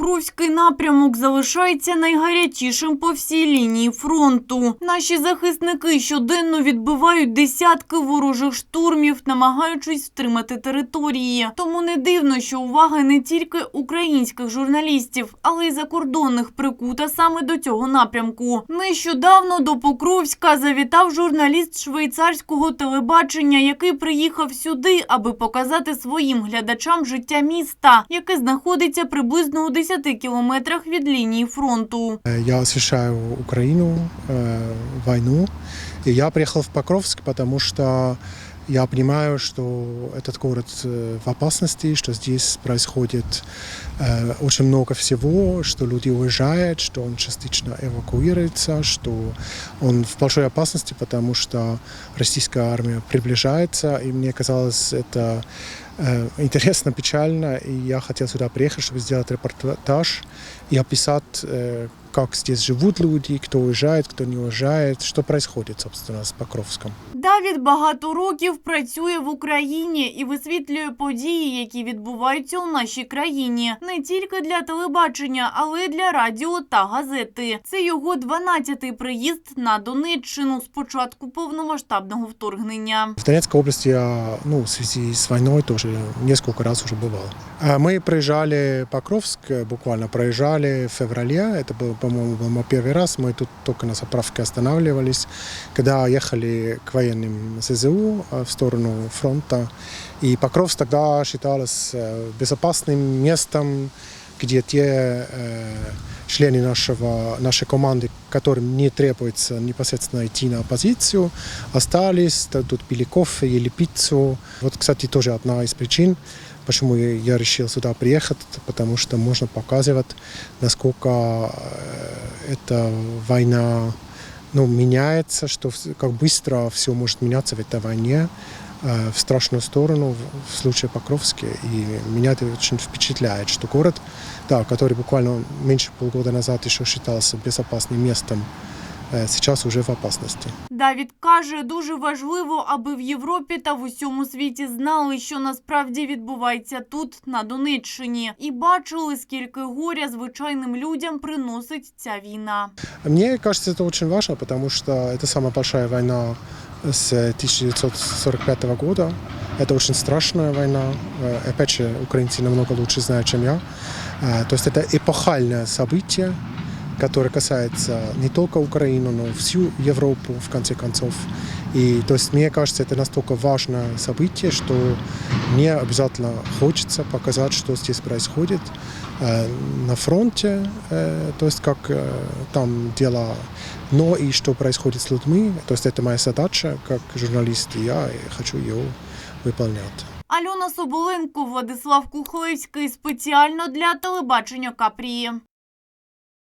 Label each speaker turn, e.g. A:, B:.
A: Покровський напрямок залишається найгарячішим по всій лінії фронту. Наші захисники щоденно відбивають десятки ворожих штурмів, намагаючись втримати території. Тому не дивно, що увага не тільки українських журналістів, але й закордонних прикута саме до цього напрямку. Нещодавно до Покровська завітав журналіст швейцарського телебачення, який приїхав сюди, аби показати своїм глядачам життя міста, яке знаходиться приблизно у 10 кілометрах від лінії фронту.
B: Э, Я освіщаю Україну, війну. І я приїхав в Покровськ, потому что я понимаю, что этот город э, в опасности, что здесь происходит э, очень много всего, что люди уезжают, что он частично эвакуируется, что он в большой опасности, потому что российская армия приближается, и мне казалось это э, интересно, печально, и я хотел сюда приехать, чтобы сделать репортаж и описать, э, как здесь живут люди, кто уезжает, кто не уезжает, что происходит, собственно, с Покровском.
A: Давід багато років працює в Україні і висвітлює події, які відбуваються у нашій країні, не тільки для телебачення, але й для радіо та газети. Це його 12-й приїзд на Донеччину з початку повномасштабного вторгнення.
B: В Донецкой области я, ну, в связи с войной тоже несколько раз уже бывал. А Мы проезжали Покровск, э, буквально проезжали в феврале, это был, по-моему, был мой первый раз, мы тут только на заправке останавливались, когда ехали к военным СЗУ э, в сторону фронта. И Покровск тогда считалось э, безопасным местом, где те э, члены нашего, нашей команды, которым не требуется непосредственно идти на позицию, остались, т- тут пили кофе, ели пиццу. Вот, кстати, тоже одна из причин, почему я решил сюда приехать, потому что можно показывать, насколько э, эта война ну, меняется, что как быстро все может меняться в этой войне э, в страшную сторону в случае Покровске. И меня это очень впечатляет, что город, да, который буквально меньше полгода назад еще считался безопасным местом, э, сейчас уже в опасности.
A: Давід каже, дуже важливо, аби в Європі та в усьому світі знали, що насправді відбувається тут, на Донеччині, і бачили, скільки горя звичайним людям приносить ця війна.
B: Мне кажется, это очень важно, потому что это самая большая война с 1945 года. Это очень страшная война. Э, Опять же, украинцы намного лучше знают, чем я. Э, То есть это эпохальное событие, которое касается не только Украины, но и всю Европу, в конце концов. И то есть мне кажется, это настолько важное событие, что мне обязательно хочется показать, что здесь происходит э, на фронте, э, то есть как э, там дела, но и что происходит с людьми. То есть это моя задача как журналист, и я хочу ее выполнять.
A: Альона Соболенко, Владислав Кухлевський спеціально для телебачення Капрії.